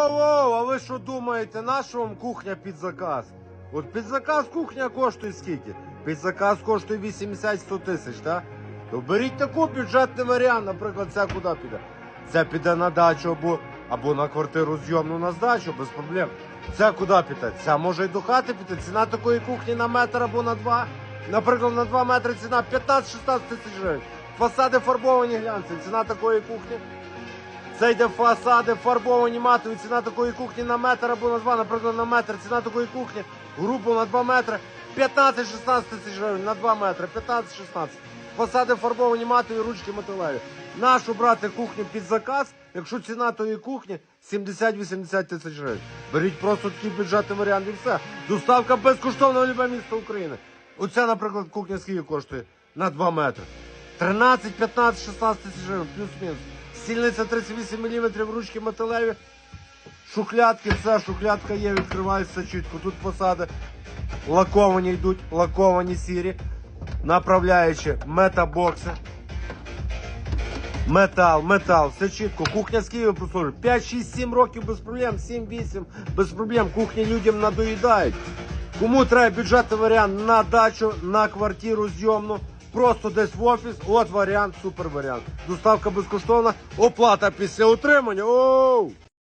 Воу-воу-воу, а ви що думаєте, на що вам кухня під заказ? От під заказ кухня коштує скільки? Під заказ коштує 80-100 тисяч, так? То беріть таку бюджетний варіант, наприклад, це куди піде? Це піде на дачу або, або на квартиру зйомну на здачу, без проблем. Це куди піде? Це може й до хати піти. Ціна такої кухні на метр або на два. Наприклад, на 2 метри ціна 15-16 тисяч гривень. Фасади фарбовані глянці. Ціна такої кухні. Це йде фасади фарбовані матові. Ціна такої кухні на метр або на два. Наприклад, на метр ціна такої кухні грубо на 2 метри 15-16 тисяч гривень на 2 метри. 15-16. Фасади фарбовані матові, ручки металеві. Нашу брати кухню під заказ, якщо ціна тої кухні 70-80 тисяч гривень. Беріть просто такий бюджетний варіант і все. Доставка безкоштовна в любе місто України. Оця, наприклад, кухня скільки коштує на 2 метри. 13, 15, 16 тисяч гривень, плюс-мінус. Стільниця 38 мм, ручки металеві. Шухлядки, все, шухлядка є, відкривається чітко. Тут посади лаковані йдуть, лаковані сірі. Направляючи метабокси. Метал, метал, все чітко. Кухня з Києва прослужить. 5, 6, 7 років без проблем, 7, 8 без проблем. Кухні людям надоїдають. Кому треба бюджетний варіант на дачу, на квартиру зйомну, просто десь в офіс, от варіант, супер варіант. Доставка безкоштовна, оплата після отримання. Оу!